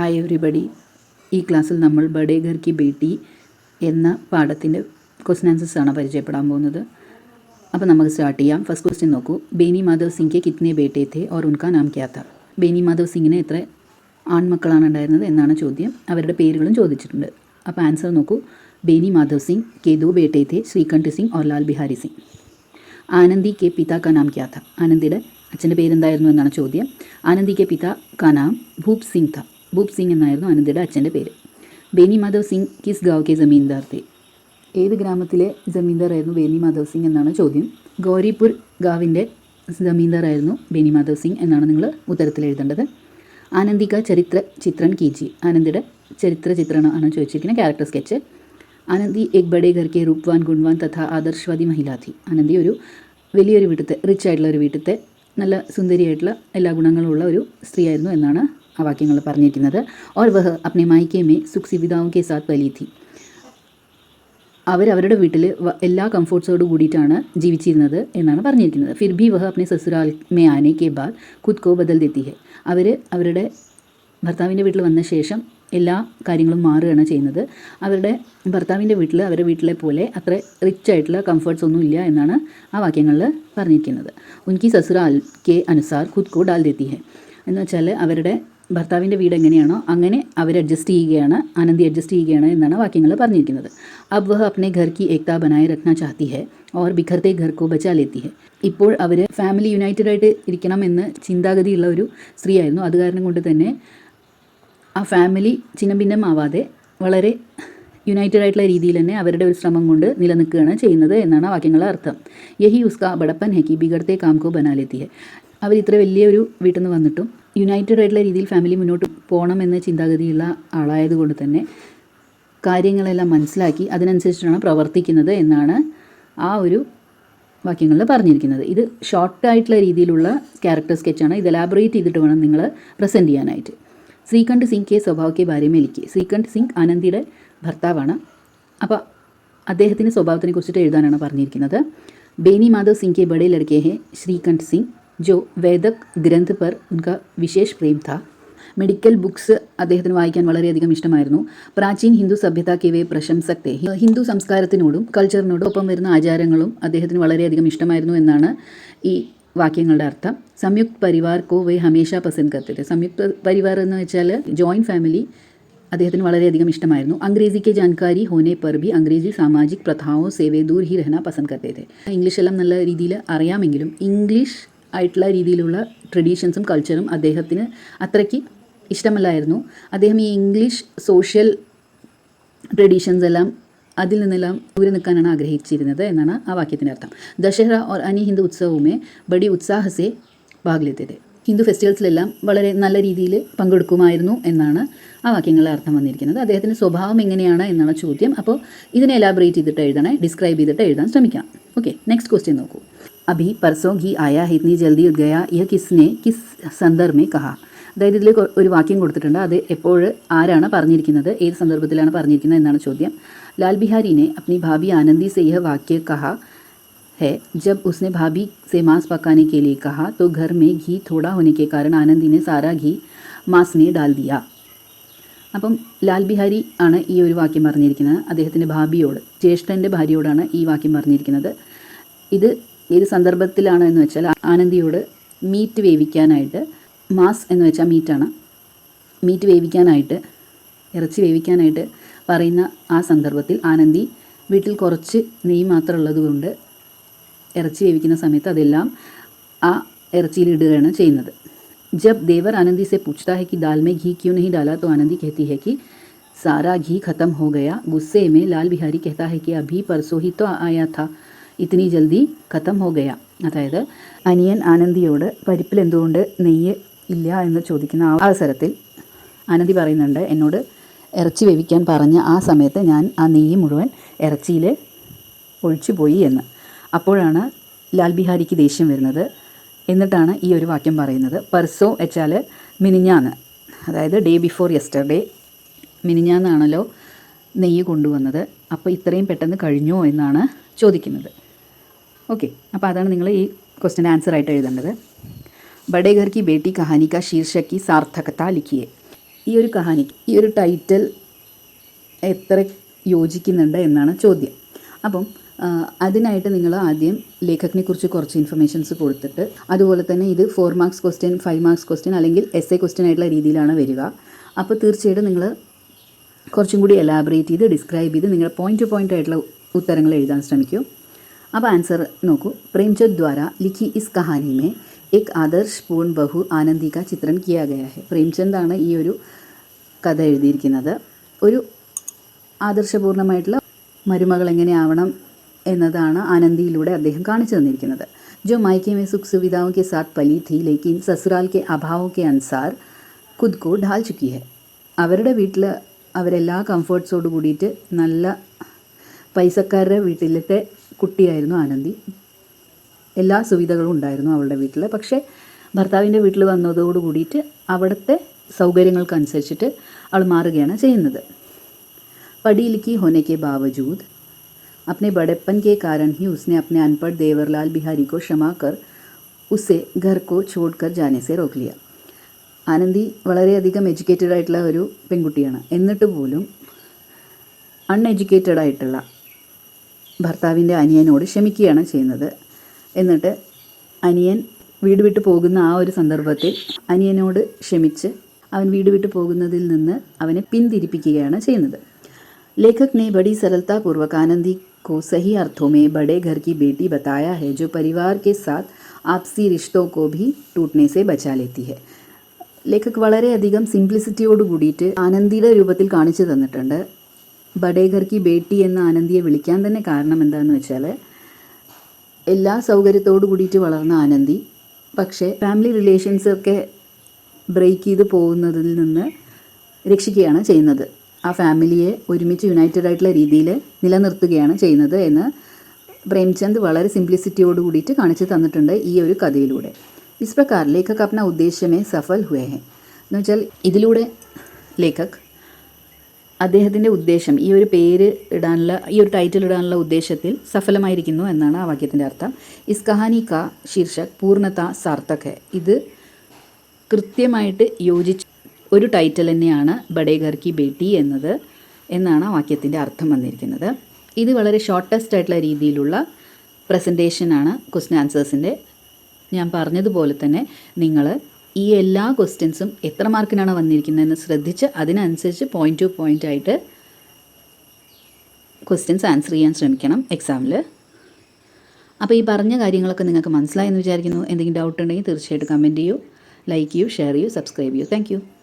Hi everybody ഈ ക്ലാസ്സിൽ നമ്മൾ ബഡേഗർ കി ബേട്ടി എന്ന പാഠത്തിന്റെ ക്വസ്റ്റൻ ആൻസേഴ്സ് ആണ് പരിചയപ്പെടാൻ പോകുന്നത്. അപ്പോൾ നമുക്ക് സ്റ്റാർട്ട് ചെയ്യാം. ഫസ്റ്റ് ക്വസ്റ്റ്യൻ നോക്കൂ. ബേനി മാധവ് സിംഗ് കിത്നെ ബേട്ടേ തേ ഓർ ഉൻകാ നാം ക്യാത്ത ബേനി മാധവ് സിംഗിന് എത്ര ആൺമക്കളാണ് ഉണ്ടായിരുന്നത് എന്നാണ് ചോദ്യം. അവരുടെ പേരുകളും ചോദിച്ചിട്ടുണ്ട്. അപ്പോൾ ആൻസർ നോക്കൂ. ബേനി മാധവ് സിംഗ് കേതു ബേട്ടേ തേ ശ്രീകണ്ഠ് സിംഗ് ഓർ ലാൽ ബിഹാരി സിംഗ്. ആനന്ദി കെ പിതാക്ക നാം ക്യാത്ത ആനന്ദിയുടെ അച്ഛന്റെ പേരെന്തായിരുന്നു എന്നാണ് ചോദ്യം. ആനന്ദി കെ പിതാക്ക നാം ഭൂപ് സിംഗ് താ ഭൂപ് സിംഗ് എന്നായിരുന്നു അനന്തയുടെ അച്ഛന്റെ പേര്. ബേനി മാധവ് സിംഗ് കിസ് ഗാവ് കെ ജമീന്ദാർ थे ഏത് ഗ്രാമത്തിലെ ജമീന്ദാറായിരുന്നു ബേനി മാധവ് സിംഗ് എന്നാണ് ചോദ്യം. ഗൗരിപൂർ ഗാവിന്റെ ജമീന്ദാറായിരുന്നു ബേനി മാധവ് സിംഗ് എന്നാണ് നിങ്ങൾ ഉത്തരത്തിൽ എഴുതേണ്ടത്. ആനന്ദിക ചരിത്ര ചിത്രൺ കീജി ആനന്ദിയുടെ ചരിത്ര ചിത്രണം ആണ് ചോദിച്ചിരിക്കുന്നത് ക്യാരക്ടർ സ്കെച്ച് ആനന്ദി എക് ബഡേ ഗർക്കെ റൂപ്വാൻ ഗുൺവാൻ തഥാ ആദർശവാദി മഹിലാധി. ആനന്ദി ഒരു വലിയൊരു വീട്ടിലത്തെ റിച്ച് ആയിട്ടുള്ള ഒരു വീട്ടിലത്തെ നല്ല സുന്ദരിയായിട്ടുള്ള എല്ലാ ഗുണങ്ങളുള്ള ഒരു സ്ത്രീയായിരുന്നു എന്നാണ് ആ വാക്യങ്ങൾ പറഞ്ഞിരിക്കുന്നത്. ഓർ വഹ് അപ്നെ മായിക്കെ മേ സുഖ് സുവിധാവും കെ സാത് വലി തി അവരവരുടെ വീട്ടിൽ എല്ലാ കംഫോർട്ട്സോട് കൂടിയിട്ടാണ് ജീവിച്ചിരുന്നത് എന്നാണ് പറഞ്ഞിരിക്കുന്നത്. ഫിർ ഭി വഹ് അപ്നെ സസുരാൽ മേ ആനെ കെ ബാദ് ഖുദ് കോ ബദൽ ദെത്തി ഹെ. അവർ അവരുടെ ഭർത്താവിന്റെ വീട്ടിൽ വന്ന ശേഷം എല്ലാ കാര്യങ്ങളും മാറുകയാണ് ചെയ്യുന്നത്. അവരുടെ ഭർത്താവിന്റെ വീട്ടിൽ അവരുടെ വീട്ടിലെ പോലെ അത്ര റിച്ച് ആയിട്ടുള്ള കംഫർട്ട്സ് ഒന്നും ഇല്ല എന്നാണ് ആ വാക്യങ്ങളിൽ പറഞ്ഞിരിക്കുന്നത്. ഉൻകി സസുരാൽ കെ അനുസാർ ഖുദ് കോ ഡാൽ ദേത്തി ഹെ. എന്ന് വെച്ചാൽ അവരുടെ ഭർത്താവിന്റെ വീട് എങ്ങനെയാണോ അങ്ങനെ അവർ അഡ്ജസ്റ്റ് ചെയ്യുകയാണ്. ആനന്ദി അഡ്ജസ്റ്റ് ചെയ്യുകയാണ് എന്നാണ് വാക്യങ്ങൾ പറഞ്ഞിരിക്കുന്നത്. അബ് വഹ് അപ്നെ ഘർ കി ഏക്ത ബനായി രഖ്ന ചാത്തി ഹെ. ഓർ ബിഖർത്തെ ഘർ കോ ബച്ചാ ലേത്തി ഹെ. ഇപ്പോൾ അവർ ഫാമിലി യുണൈറ്റഡ് ആയിട്ട് ഇരിക്കണം എന്ന് ചിന്താഗതിയുള്ള ഒരു സ്ത്രീയായിരുന്നു. അത് കാരണം കൊണ്ട് തന്നെ ആ ഫാമിലി ചിന്നഭിന്നമാവാതെ വളരെ യുണൈറ്റഡ് ആയിട്ടുള്ള രീതിയിൽ തന്നെ അവരുടെ ഒരു ശ്രമം കൊണ്ട് നിലനിൽക്കുകയാണ് ചെയ്യുന്നത് എന്നാണ് ആ വാക്യങ്ങളുടെ അർത്ഥം. യഹി ഉസ്ക ബടപ്പൻ ഹെക്കി ബിഗർത്തെ കാംകോ ബനാലെത്തി ഹെ. അവർ ഇത്ര വലിയൊരു വീട്ടിൽ നിന്ന് വന്നിട്ടും യുണൈറ്റഡ് ആയിട്ടുള്ള രീതിയിൽ ഫാമിലി മുന്നോട്ട് പോകണമെന്ന ചിന്താഗതിയുള്ള ആളായതുകൊണ്ട് തന്നെ കാര്യങ്ങളെല്ലാം മനസ്സിലാക്കി അതിനനുസരിച്ചിട്ടാണ് പ്രവർത്തിക്കുന്നത് എന്നാണ് ആ ഒരു വാക്യങ്ങളിൽ പറഞ്ഞിരിക്കുന്നത്. ഇത് ഷോർട്ടായിട്ടുള്ള രീതിയിലുള്ള ക്യാരക്ടർ സ്കെച്ചാണ് ഇത് എലാബറേറ്റ് ചെയ്തിട്ട് വേണം നിങ്ങൾ പ്രസന്റ് ചെയ്യാനായിട്ട്. ശ്രീകണ്ഠ് സിംഗ് കെ സ്വഭാവ കെ ഭാര്യമേലിക്ക്. ശ്രീകണ്ഠ് സിംഗ് ആനന്ദിയുടെ ഭർത്താവാണ്. അപ്പോൾ അദ്ദേഹത്തിന്റെ സ്വഭാവത്തിനെ കുറിച്ചിട്ട് എഴുതാനാണ് പറഞ്ഞിരിക്കുന്നത്. ബേനി മാധവ് സിംഗ് കെ ബഡേ ലഡ്കെ ഹെ ശ്രീകണ്ഠ് സിംഗ്. जो വേദക് ग्रंथ पर उनका विशेष प्रेम था മെഡിക്കൽ ബുക്സ് അദ്ദേഹത്തിന് വായിക്കാൻ വളരെയധികം ഇഷ്ടമായിരുന്നു. പ്രാചീൻ ഹിന്ദു സഭ്യതാക്കിയവയെ കിവേ ഹിന്ദു സംസ്കാരത്തിനോടും കൾച്ചറിനോടും ഒപ്പം വരുന്ന ആചാരങ്ങളും അദ്ദേഹത്തിന് വളരെയധികം ഇഷ്ടമായിരുന്നു എന്നാണ് ഈ വാക്യങ്ങളുടെ അർത്ഥം. സംയുക്ത് പരിവാർ കോ വൈ ഹമേഷ പസന്ദ് കത്തിട്ട് സംയുക്ത പരിവാർ എന്ന് വെച്ചാൽ ജോയിന്റ് ഫാമിലി അദ്ദേഹത്തിന് വളരെയധികം ഇഷ്ടമായിരുന്നു. അംഗ്രേസിക്ക് ജാൻകാരി ഹോനെ പെർബി അംഗ്രേജി സാമാജിക് പ്രഥാവോ സേവേ ദൂർ ഹി രഹന പസന്ദ് കത്തേ ഇംഗ്ലീഷ് എല്ലാം നല്ല രീതിയിൽ അറിയാമെങ്കിലും ഇംഗ്ലീഷ് ആയിട്ടുള്ള രീതിയിലുള്ള ട്രഡീഷൻസും കൾച്ചറും അദ്ദേഹത്തിന് അത്രയ്ക്ക് ഇഷ്ടമല്ലായിരുന്നു. അദ്ദേഹം ഈ ഇംഗ്ലീഷ് സോഷ്യൽ ട്രഡീഷൻസ് എല്ലാം അതിൽ നിന്നെല്ലാം ദൂരെ നിൽക്കാനാണ് ആഗ്രഹിച്ചിരുന്നത് എന്നാണ് ആ വാക്യത്തിന്റെ അർത്ഥം. ദശഹറ ഓർ അനി ഹിന്ദു ഉത്സവമേ ബഡി ഉത്സാഹസെ ഭാഗലെത്തിയത്. ഹിന്ദു ഫെസ്റ്റിവൽസിലെല്ലാം വളരെ നല്ല രീതിയിൽ പങ്കെടുക്കുമായിരുന്നു എന്നാണ് ആ വാക്യങ്ങളുടെ അർത്ഥം വന്നിരിക്കുന്നത്. അദ്ദേഹത്തിന്റെ സ്വഭാവം എങ്ങനെയാണ് എന്നാണ് ചോദ്യം. അപ്പോൾ ഇതിനെ എലാബറേറ്റ് ചെയ്തിട്ട് എഴുതണേ ഡിസ്ക്രൈബ് ചെയ്തിട്ട് എഴുതാൻ ശ്രമിക്കാം. ഓക്കെ നെക്സ്റ്റ് ക്വസ്റ്റ്യൻ നോക്കൂ. അഭി परसों घी आया है इतनी जल्दी गया यह किसने किस संदर्भ में कहा അതായത് ഇതിൽ ഒരു വാക്യം കൊടുത്തിട്ടുണ്ട് അത് എപ്പോൾ ആരാണ് പറഞ്ഞിരിക്കുന്നത് ഏത് സന്ദർഭത്തിലാണ് പറഞ്ഞിരിക്കുന്നത് എന്നാണ് ചോദ്യം ലാൽ ബിഹാരിനെ अपनी भाभी आनंदी से यह वाक्य कहा है जब उसने भाभी से मांस पकाने के लिए कहा तो घर में घी थोड़ा होने के कारण आनंदी ने सारा घी मांस में डाल दिया അപ്പം ലാൽ ബിഹാരി ആണ് ഈ ഒരു വാക്യം പറഞ്ഞിരിക്കുന്നത് അദ്ദേഹത്തിൻ്റെ ഭാബിയോട് ജ്യേഷ്ഠൻ്റെ ഭാര്യയോടാണ് ഈ വാക്യം പറഞ്ഞിരിക്കുന്നത് ഇത് ഏത് സന്ദർഭത്തിലാണ് എന്ന് വെച്ചാൽ ആനന്ദിയോട് മീറ്റ് വേവിക്കാനായിട്ട് മാസ് എന്ന് വെച്ചാൽ മീറ്റാണ് മീറ്റ് വേവിക്കാനായിട്ട് ഇറച്ചി വേവിക്കാനായിട്ട് പറയുന്ന ആ സന്ദർഭത്തിൽ ആനന്ദി വീട്ടിൽ കുറച്ച് നെയ്യ് മാത്രം ഉള്ളതുകൊണ്ട് ഇറച്ചി വേവിക്കുന്ന സമയത്ത് അതെല്ലാം ആ ഇറച്ചിയിൽ ഇടുകയാണ് ചെയ്യുന്നത് जब देवर आनंदी से पूछता है कि दाल में घी क्यों नहीं डाला तो आनंदी कहती है कि सारा घी खत्म हो गया गुस्से में लाल बिहारी कहता है कि अभी परसों ही तो आया था ഇത്തിനി ജൽദി ഖത്തം ഹോ ഗയ അതായത് അനിയൻ ആനന്ദിയോട് പരിപ്പിൽ എന്തുകൊണ്ട് നെയ്യ് ഇല്ല എന്ന് ചോദിക്കുന്ന ആ അവസരത്തിൽ ആനന്ദി പറയുന്നുണ്ട് എന്നോട് ഇറച്ചി വേവിക്കാൻ പറഞ്ഞ ആ സമയത്ത് ഞാൻ ആ നെയ്യ് മുഴുവൻ ഇറച്ചിയിൽ ഒഴിച്ചു പോയി എന്ന്. അപ്പോഴാണ് ലാൽ ബിഹാരിക്ക് ദേഷ്യം വരുന്നത്. എന്നിട്ടാണ് ഈ ഒരു വാക്യം പറയുന്നത് പെർസോ വെച്ചാൽ മിനിഞ്ഞാന്ന്. അതായത് ഡേ ബിഫോർ യെസ്റ്റർഡേ മിനിഞ്ഞാന്നാണല്ലോ നെയ്യ് കൊണ്ടുവന്നത്. അപ്പോൾ ഇത്രയും പെട്ടെന്ന് കഴിഞ്ഞോ എന്നാണ് ചോദിക്കുന്നത്. ഓക്കെ അപ്പോൾ അതാണ് നിങ്ങൾ ഈ ക്വസ്റ്റിൻ ആൻസർ ആയിട്ട് എഴുതേണ്ടത്. ബഡേ ഘർ കി ബേട്ടി കഹാനിക്ക ശീർഷക്കി സാർത്ഥകത ലിഖിയെ. ഈ ഒരു കഹാനി ഈ ഒരു ടൈറ്റിൽ എത്ര യോജിക്കുന്നുണ്ട് എന്നാണ് ചോദ്യം. അപ്പം അതിനായിട്ട് നിങ്ങൾ ആദ്യം ലേഖകനെ കുറിച്ച് ഇൻഫർമേഷൻസ് കൊടുത്തിട്ട് അതുപോലെ തന്നെ ഇത് four marks question five marks question അല്ലെങ്കിൽ എസ് എ ക്വസ്റ്റ്യൻ ആയിട്ടുള്ള രീതിയിലാണ് വരിക. അപ്പോൾ തീർച്ചയായിട്ടും നിങ്ങൾ കുറച്ചും കൂടി എലാബറേറ്റ് ചെയ്ത് ഡിസ്ക്രൈബ് ചെയ്ത് നിങ്ങൾ പോയിന്റ് ടു പോയിന്റ് ആയിട്ടുള്ള ഉത്തരങ്ങൾ എഴുതാൻ ശ്രമിക്കൂ. അപ്പോൾ ആൻസർ നോക്കൂ प्रेमचंद द्वारा लिखी इस कहानी में एक आदर्श पूर्ण बहु आनंदी का चित्रण किया गया है പ്രേംചന്ദാണ് ഈ ഒരു കഥ എഴുതിയിരിക്കുന്നത് ഒരു ആദർശപൂർണ്ണമായിട്ടുള്ള മരുമകൾ എങ്ങനെയാവണം എന്നതാണ് ആനന്ദിയിലൂടെ അദ്ദേഹം കാണിച്ചു തന്നിരിക്കുന്നത് जो मायके में सुख सुविधाओं के साथ पली थी लेकिन ससुराल के अभावों के अनुसार खुद को ढाल चुकी है അവരുടെ വീട്ടിൽ അവരെല്ലാ കംഫർട്ട്സോട് കൂടിയിട്ട് നല്ല പൈസക്കാരുടെ വീട്ടിലത്തെ കുട്ടിയായിരുന്നു ആനന്ദി എല്ലാ സുവിധകളും ഉണ്ടായിരുന്നു അവളുടെ വീട്ടിൽ പക്ഷേ ഭർത്താവിൻ്റെ വീട്ടിൽ വന്നതോട് കൂടിയിട്ട് അവിടുത്തെ സൗകര്യങ്ങൾക്കനുസരിച്ചിട്ട് അവൾ മാറുകയാണ് ചെയ്യുന്നത് पढ़ी लिखी होने के बावजूद अपने बड़ेपन के कारण ही उसने अपने अनपढ़ देवरलाल बिहारी को क्षमा कर उसे घर को छोड़कर जाने से रोक लिया ആനന്ദി വളരെയധികം എഡ്യൂക്കേറ്റഡ് ആയിട്ടുള്ള ഒരു പെൺകുട്ടിയാണ് എന്നിട്ട് പോലും അൺഎഡ്യൂക്കേറ്റഡ് ആയിട്ടുള്ള ഭർത്താവിൻ്റെ അനിയനോട് ക്ഷമിക്കുകയാണ് ചെയ്യുന്നത് എന്നിട്ട് അനിയൻ വീട് വിട്ട് പോകുന്ന ആ ഒരു സന്ദർഭത്തിൽ അനിയനോട് ക്ഷമിച്ച് അവൻ വീട് വിട്ട് പോകുന്നതിൽ നിന്ന് അവനെ പിന്തിരിപ്പിക്കുകയാണ് ചെയ്യുന്നത് लेखक ने बड़ी सरलतापूर्वक आनंदी को सही अर्थों में बड़े घर की बेटी बताया है जो परिवार के साथ आपसी रिश्तों को भी टूटने से बचा लेती है ലേഖക് വളരെയധികം സിംപ്ലിസിറ്റിയോട് കൂടിയിട്ട് ആനന്ദിയുടെ രൂപത്തിൽ കാണിച്ചു തന്നിട്ടുണ്ട് ബഡേഘർ കി ബേട്ടി എന്ന ആനന്ദിയെ വിളിക്കാൻ തന്നെ കാരണം എന്താണെന്ന് വെച്ചാൽ എല്ലാ സൗകര്യത്തോടു കൂടിയിട്ട് വളർന്ന ആനന്ദി. പക്ഷേ ഫാമിലി റിലേഷൻസ് ഒക്കെ ബ്രേക്ക് ചെയ്ത് പോകുന്നതിൽ നിന്ന് രക്ഷിക്കുകയാണ് ചെയ്യുന്നത്. ആ ഫാമിലിയെ ഒരുമിച്ച് യുണൈറ്റഡ് ആയിട്ടുള്ള രീതിയിൽ നിലനിർത്തുകയാണ് ചെയ്യുന്നത് എന്ന് പ്രേംചന്ദ് വളരെ സിംപ്ലിസിറ്റിയോട് കൂടിയിട്ട് കാണിച്ചു തന്നിട്ടുണ്ട് ഈ ഒരു കഥയിലൂടെ. ഇസ് പ്രകാർ ലേഖക് അപ്ന ഉദ്ദേശമേ സഫൽ ഹുവേ ഹെ. എന്ന് വെച്ചാൽ ഇതിലൂടെ ലേഖക് അദ്ദേഹത്തിന്റെ ഉദ്ദേശം ഈ ഒരു പേര് ഇടാനുള്ള ഈ ഒരു ടൈറ്റിൽ ഇടാനുള്ള ഉദ്ദേശത്തിൽ സഫലമായിരിക്കുന്നു എന്നാണ് ആ വാക്യത്തിന്റെ അർത്ഥം. ഇസ് കഹാനി കാ ശീർഷക് പൂർണത സാർത്ഥക്. ഇത് കൃത്യമായിട്ട് യോജിച്ച് ഒരു ടൈറ്റിൽ തന്നെയാണ് ബഡേഘർ കി ബേട്ടി എന്നത് എന്നാണ് ആ വാക്യത്തിന്റെ അർത്ഥം വന്നിരിക്കുന്നത്. ഇത് വളരെ ഷോർട്ടസ്റ്റ് ആയിട്ടുള്ള രീതിയിലുള്ള പ്രസന്റേഷനാണ് ക്വസ്റ്റ്യൻ ആൻസേഴ്സിന്റെ ഞാൻ പറഞ്ഞതുപോലെ തന്നെ നിങ്ങൾ ഈ എല്ലാ ക്വസ്റ്റ്യൻസും എത്ര മാർക്കിനാണ് വന്നിരിക്കുന്നതെന്ന് ശ്രദ്ധിച്ച് അതിനനുസരിച്ച് പോയിന്റ് ടു പോയിന്റ് ആയിട്ട് ക്വസ്റ്റ്യൻസ് ആൻസർ ചെയ്യാൻ ശ്രമിക്കണം എക്സാമിൽ അപ്പോൾ ഈ പറഞ്ഞ കാര്യങ്ങളൊക്കെ നിങ്ങൾക്ക് മനസ്സിലായെന്ന് വിചാരിക്കുന്നു. എന്തെങ്കിലും ഡൗട്ട് ഉണ്ടെങ്കിൽ തീർച്ചയായിട്ടും കമന്റ് ചെയ്യൂ ലൈക്ക് ചെയ്യൂ ഷെയർ ചെയ്യൂ സബ്സ്ക്രൈബ് ചെയ്യൂ. താങ്ക്